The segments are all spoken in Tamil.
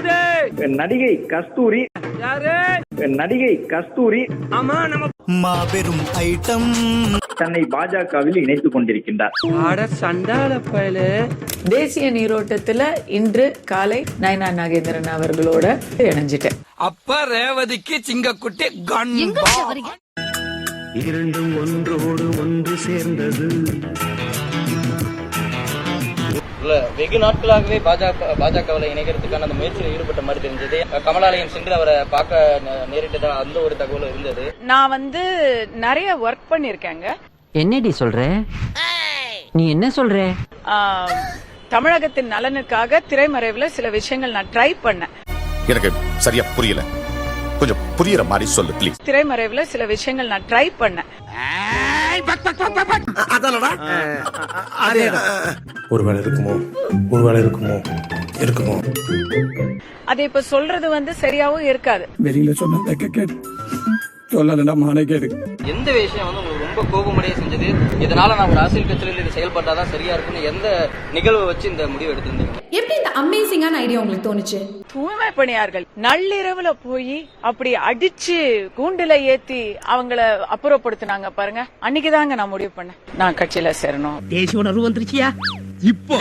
கிடையாது நடிகை கஸ்தூரி. யாரு? நடிகை கஸ்தூரி. ஆமா நம்ம மாபெரும் ஐட்டம். தன்னை பாஜகவில் இணைத்துக் கொண்டிருக்கின்றார். ஆட சண்டால பயலு. தேசிய நீரோட்டத்துல இன்று காலை நயனா நாகேந்திரன் அவர்களோட இணைஞ்சிட்டேன். அப்ப ரேவதிக்கு சிங்கக்குட்டி கன் இரண்டும் ஒன்றோடு ஒன்று சேர்ந்தது. இல்ல வெகு நாட்களாகவே பாஜக பாஜகவில் இணைக்கிறதுக்கான அந்த முயற்சியில் ஈடுபட்ட மாதிரி தெரிஞ்சது. கமலாலயம் சென்று அவரை பார்க்க நேரிட்டதா அந்த ஒரு தகவலும் இருந்தது. நான் வந்து நிறைய ஒர்க் பண்ணிருக்கேங்க. என்னடி சொல்ற? நீ என்ன சொல்ற? தமிழகத்தின் நலனுக்காக திரைமறைவுல சில விஷயங்கள் நான் ட்ரை பண்ணேன். எனக்கு சரியா புரியல. கொஞ்சம் புரியுற மாதிரி சொல்லு ப்ளீஸ் திரைமறைவுல சில விஷயங்கள் நான் ட்ரை பண்ணேன். ஒருவேளை இருக்குமோ? ஒருவேளை இருக்குமோ? இருக்குமோ? அது இப்ப சொல்றது வந்து சரியாவும் இருக்காது. வெளியில சொன்ன வெக்க கேடு சொல்லலன்னா மானே கேடு எந்த விஷயம் வந்து உங்களுக்கு ரொம்ப கோபமடைய செஞ்சது. இதனால நான் ஒரு அரசியல் கட்சியிலிருந்து இது செயல்பட்டாதான் சரியா இருக்கும்னு எந்த நிகழ்வை வச்சு இந்த முடிவு எடுத்திருந்தீங்க? எப்படி இந்த அமேசிங்கான ஐடியா உங்களுக்கு தோணுச்சு? தூய்மை பணியார்கள் நள்ளிரவுல போய் அப்படி அடிச்சு கூண்டுல ஏத்தி அவங்கள அப்புறப்படுத்தினாங்க பாருங்க. அன்னைக்குதாங்க நான் முடிவு பண்ணேன். நான் கட்சியில சேரணும். தேசிய உணர்வு வந்துருச்சியா? இப்போ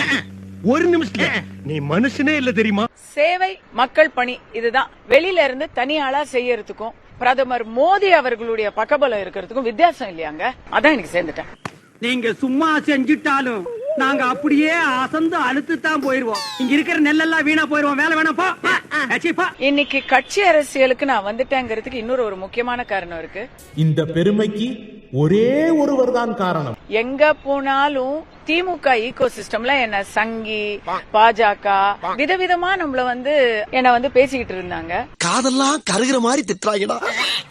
ஒரு நிமிஷத்துல. நீ மனுஷனே இல்ல தெரியுமா? சேவை மக்கள் பணி இதுதான். வெளியில இருந்து தனியாளா செய்யறதுக்கும் பிரதமர் மோடி அவர்களுடைய பக்கபலம் இருக்கிறதுக்கும் வித்தியாசம் இல்லையாங்க? அதான் எனக்கு சேர்ந்துட்டேன். நீங்க சும்மா செஞ்சுட்டாலும் நாங்க அப்படியே அசந்து அழுத்து தான் போயிருவோம். இங்க இருக்கிற நெல்லெல்லாம் வீணா போயிருவோம். வேலை வேணாம் போ. ஆச்சி, போ. இன்னைக்கு கட்சி அரசியலுக்கு நான் வந்துட்டேங்கிறதுக்கு இன்னொரு ஒரு முக்கியமான காரணம் இருக்கு. இந்த பெருமைக்கு ஒரே ஒருவர் தான் காரணம். எங்க போனாலும் திமுக ஈகோ சிஸ்டம்ல என்ன சங்கி பாஜக விதவிதமா நம்மள வந்து என்ன வந்து பேசிக்கிட்டு இருந்தாங்க. காதெல்லாம் கருகிற மாதிரி திட்டுறாங்கடா.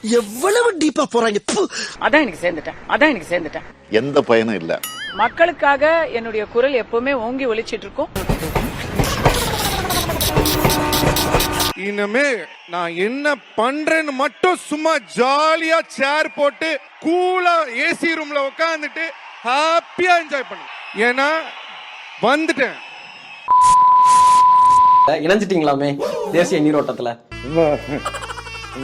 எவ்வளவு டீப்பா போறாங்க. அதான் எனக்கு சேர்ந்துட்டேன். அதான் எனக்கு சேர்ந்துட்டேன். எந்த பயனும் இல்ல. மக்களுக்காக என்னுடைய குரல் எப்பவுமே ஓங்கி ஒலிச்சிட்டு இருக்கும். இனிமே நான் என்ன பண்றேன்னு மட்டும் சும்மா ஜாலியா சேர் போட்டு கூலா ஏசி ரூம்ல உட்காந்துட்டு ஹாப்பியா என்ஜாய் பண்ணு. ஏன்னா வந்துட்டேன். இணைஞ்சிட்டீங்களாமே? தேசிய நீரோட்டத்துல.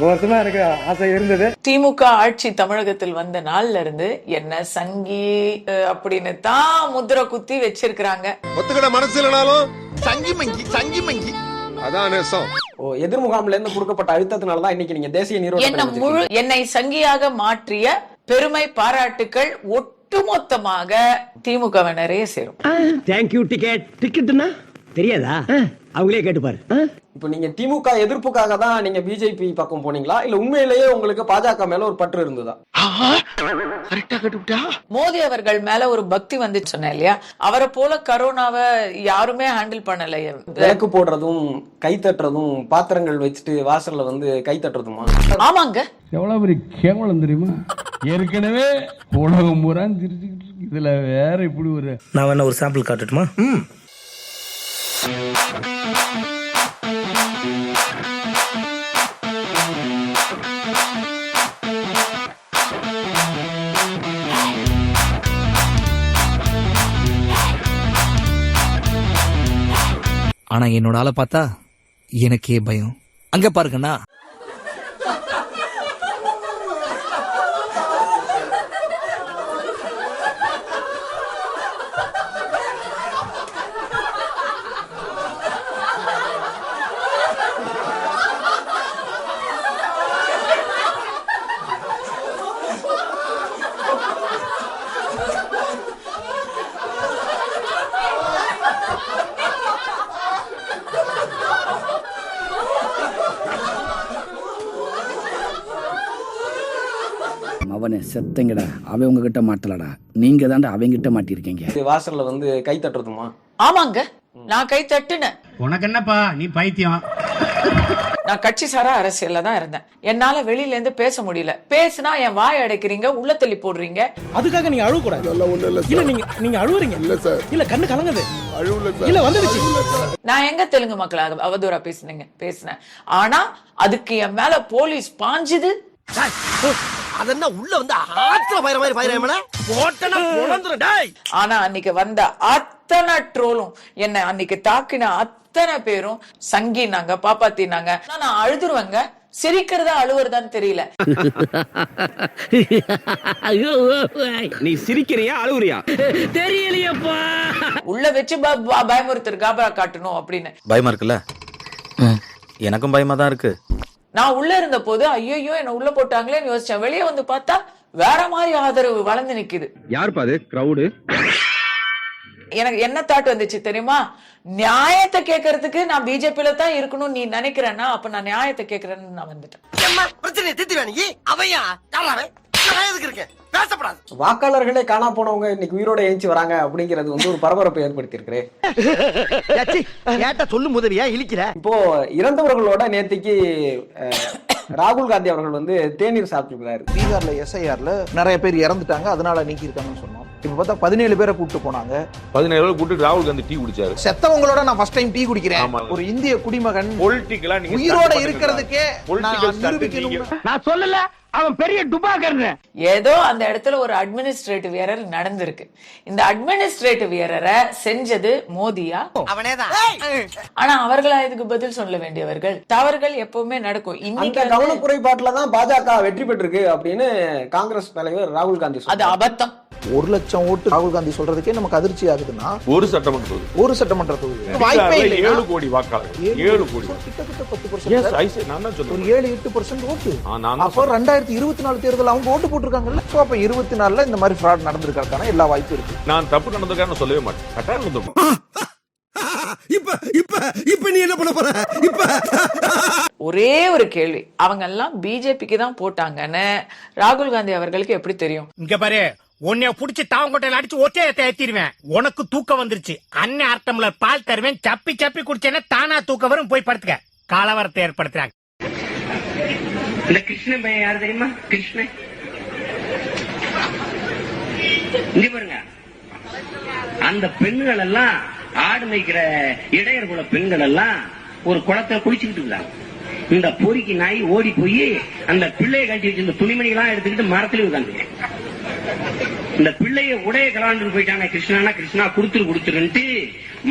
வருஷமா எனக்கு ஆசை இருந்தது. திமுக ஆட்சி தமிழகத்தில் வந்த நாள்ல இருந்து என்ன சங்கி அஹ், அப்படின்னு தான் முத்திர குத்தி வச்சிருக்கிறாங்க. ஒத்துக்கிட மனசு இல்லைனாலும் சங்கி மங்கி சங்கி மங்கி. அதான் நேசம். எதிர்முகாம்ல இருந்து கொடுக்கப்பட்ட அழுத்தத்தினால தான் இன்னைக்கு நீங்க தேசிய என்ன முழு என்னை சங்கியாக மாற்றிய பெருமை பாராட்டுக்கள் ஒட்டுமொத்தமாக திமுகவினரே சேரும். தேங்க்யூ டிக்கெட் டிக்கெட்னா தெரியாதா? அவங்களே கேட்டுப்பாரு. இப்போ நீங்க திமுக எதிர்ப்புக்காக தான் நீங்க பிஜேபி பக்கம் போனீங்களா? இல்ல உண்மையிலேயே உங்களுக்கு பாஜக மேல ஒரு பற்று இருந்ததா? மோடி அவர்கள் மேல ஒரு பக்தி வந்து சொன்னேன் இல்லையா? அவரை போல கரோனாவை யாருமே ஹேண்டில் பண்ணல. விளக்கு போடுறதும் கை தட்டுறதும் பாத்திரங்கள் வச்சுட்டு வாசல்ல வந்து கை தட்டுறதுமா? ஆமாங்க. எவ்வளவு பெரிய கேவலம் தெரியுமா? ஏற்கனவே உலகம் பூரா இதுல வேற இப்படி ஒரு நான் வேணா ஒரு சாம்பிள் காட்டட்டுமா? ஆனா என்னோட ஆளை பார்த்தா எனக்கே பயம். அங்க பாருங்கண்ணா. அவனை செத்தங்கடா. அவன் உங்ககிட்ட மாட்டலடா. நீங்க தாண்டா அவங்கிட்ட மாட்டிருக்கீங்க வாசல்ல வந்து கை தட்டுறதுமா? ஆமாங்க. நான் கை தட்டுனேன். உனக்கு என்னப்பா? நீ பைத்தியம். நான் கட்சி சாரா அரசியல்ல தான் இருந்தேன். என்னால வெளியில இருந்து பேச முடியல. பேசினா என் வாய் அடைக்கிறீங்க உள்ள தள்ளி போடுறீங்க. அதுக்காக நீங்க அழுவ கூடாது இல்ல நீங்க நீங்க அழுவுறீங்க. இல்ல சார். இல்ல கண்ணு கலங்குது. இல்ல வந்துடுச்சு. நான் எங்க தெலுங்கு மக்களாக அவதூறா பேசுனீங்க பேசினேன். ஆனா அதுக்கு என் மேல போலீஸ் பாஞ்சுது. அதென்ன உள்ள வந்து ஆத்திர பயிர மாதிரி பயிரமல போட்டனா பொழந்துரும் டேய். ஆனா அன்னைக்கு வந்த அத்தனை ட்ரோலும் என்ன அன்னைக்கு தாக்கின அத்தனை பேரும் சங்கினாங்க பாப்பாத்தினாங்க. ஆனா நான் அழுதுருவேங்க. சிரிக்கிறதா அழுவுறதான்னு தெரியல. நீ சிரிக்கிறியா அழுவுறியா? தெரியலையப்பா. உள்ள வச்சு ப- ப- பயமுறுத்துற காபரா காட்டணும் அப்படின்னு. பயமா இருக்குல்ல? எனக்கும் பயமா தான் இருக்கு. நான் உள்ள இருந்த போது ஐயோ என்ன உள்ள போட்டாங்களேன்னு யோசிச்சேன். வெளியே வந்து பார்த்தா வேற மாதிரி ஆதரவு வளர்ந்து நிக்குது. யாருப்பா அது? கிரவுடு எனக்கு என்ன தாட் வந்துச்சு தெரியுமா? நியாயத்தை கேட்கறதுக்கு நான் பிஜேபியில தான் இருக்கணும் நீ நினைக்கிறேன்னா அப்ப நான் நியாயத்தை கேட்கறேன்னு நான் வந்துட்டேன். பிரச்சனை தீர்த்து வேணி அவையா? இருக்கேன்? பேசப்படாது வாக்காளர்களே காணா போனவங்க இன்னைக்கு உயிரோட எழுச்சி வராங்க அப்படிங்கிறது வந்து ஒரு பரபரப்பை ஏற்படுத்தி ஏட்டா சொல்லும் உதவியா இழிக்கிற? இப்போ இறந்தவர்களோட நேத்திக்கு ராகுல் காந்தி அவர்கள் வந்து தேநீர் சாப்பிட்டுருக்கிறாரு. பீகார்ல எஸ்ஐஆர்ல நிறைய பேர் இறந்துட்டாங்க அதனால நீக்கி இருக்காங்கன்னு சொன்னோம். இப்ப பார்த்தா பதினேழு பேரை கூட்டு போனாங்க. பதினேழு கூட்டு ராகுல் காந்தி டீ குடிச்சாரு. செத்தவங்களோட நான் ஃபர்ஸ்ட் டைம் டீ குடிக்கிறேன். ஆமா. ஒரு இந்திய குடிமகன் பொலிட்டிக்கலா நீங்க உயிரோட இருக்கிறதுக்கே நான் சொல்லல அவன் பெரிய டுபாக்கர்னு ஏதோ அந்த இடத்துல ஒரு அட்மினிஸ்ட்ரேட்டிவ் எரர் நடந்திருக்கு. இந்த அட்மினிஸ்ட்ரேட்டிவ் எரரை செஞ்சது மோதியா? அவனேதான். ஆனா அவர்களா இதுக்கு பதில் சொல்ல வேண்டியவர்கள்? தவறுகள் எப்பவுமே நடக்கும். அந்த இன்னைக்கு வந்து கவனக்குறைபாட்டுல தான் பாஜக வெற்றி பெற்றிருக்கு அப்படின்னு காங்கிரஸ் தலைவர் ராகுல் காந்தி அது அபத்தம். ஒரு லட்சம் ஓட்டு ராகுல் காந்தி சொல்றதுக்கே நமக்கு அதிர்ச்சி ஆகுதுன்னா ஒரு சட்டமன்ற தொகுதி. ஒரு சட்டமன்ற தொகுதி. வாய்ப்பே இல்லை ஏழு கோடி வாக்காளர் ஏழு கோடி கிட்டத்தட்ட பத்து பர்சன்ட் நான் தான் ஒரு ஏழு எட்டு பர்சன்ட் ஓட்டு. அப்போ ரெண்டாயிரத்தி இருபத்தி நாலு தேர்தல் அவங்க ஓட்டு போட்டிருக்காங்கல்ல? அப்ப இருபத்தி நாலுல இந்த மாதிரி ஃப்ராட் நடந்திருக்கான எல்லா வாய்ப்பும் இருக்கு. நான் தப்பு நடந்திருக்கான்னு சொல்லவே மாட்டேன். கட்டாயம் நடந்திருக்கும். இப்ப இப்ப இப்ப நீ என்ன பண்ண போற? இப்ப. ஒரே ஒரு கேள்வி. அவங்க எல்லாம் பிஜேபிக்கு தான் போட்டாங்கன்னு ராகுல் காந்தி அவர்களுக்கு எப்படி தெரியும்? இங்க பாரு உன்னைய புடிச்சு தாவங்கொட்டையில அடிச்சு ஒத்தையத்தை ஏத்திடுவேன். உனக்கு தூக்கம் வந்துருச்சு. அண்ணன் அர்த்தம்ல பால் தருவேன். சப்பி சப்பி குடிச்சேன்னா தானா தூக்கம் வரும். போய் படுத்துக்க. கலவரத்தை ஏற்படுத்துறாங்க. இந்த கிருஷ்ணன் பையன் யாரு தெரியுமா? கிருஷ்ணன் இங்க பாருங்க. அந்த பெண்கள் எல்லாம் ஆடு மேய்க்கிற இடையர் குல பெண்கள் எல்லாம் ஒரு குளத்துல குளிச்சுக்கிட்டு இருந்தாங்க. இந்த பொறிக்கு நாய் ஓடி போய் அந்த பிள்ளையை கட்டி வச்சிருந்த துணிமணி எல்லாம் எடுத்துக்கிட்டு மரத்துல உட்காந்து இந்த பிள்ளைய உடைய கலாண்டு போயிட்டாங்க கிருஷ்ணானா கிருஷ்ணா குடுத்துரு குடுத்துருன்ட்டு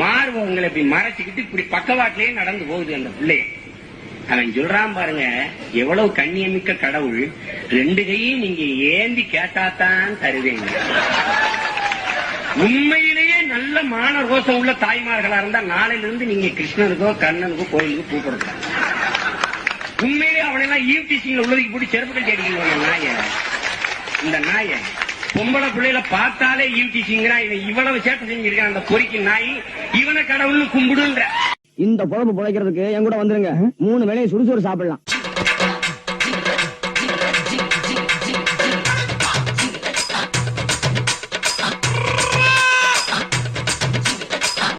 மார்பகங்களை இப்படி மறைச்சுக்கிட்டு இப்படி பக்கவாட்டிலேயே நடந்து போகுது அந்த பிள்ளைய. அவன் சொல்றான் பாருங்க எவ்வளவு கண்ணியமிக்க கடவுள் ரெண்டு கையும் நீங்க ஏந்தி கேட்டாதான் தருவீங்க உண்மையிலேயே நல்ல மான ரோசம் உள்ள தாய்மார்களா இருந்தா நாளையில இருந்து நீங்க கிருஷ்ணனுக்கோ கண்ணனுக்கோ கோயிலுக்கோ கூப்பிடுங்க உண்மையிலேயே அவனெல்லாம் ஈவ்டிசிங்ல உள்ளதுக்கு போட்டு செருப்புகள் கட்டி நாய. இந்த நாய பொம்பளை பிள்ளையில பார்த்தாலே ஈவ்டிசிங்கிறான் இவன் இவ்வளவு சேட்டை செஞ்சிருக்கான் அந்த பொறிக்கு நாய் இவனை கடவுள்னு கும்பிடுன்ற இந்த குழம்பு பிழைக்கிறதுக்கு என் கூட வந்துருங்க. மூணு வேலையை சுறுசுறு சாப்பிடலாம்.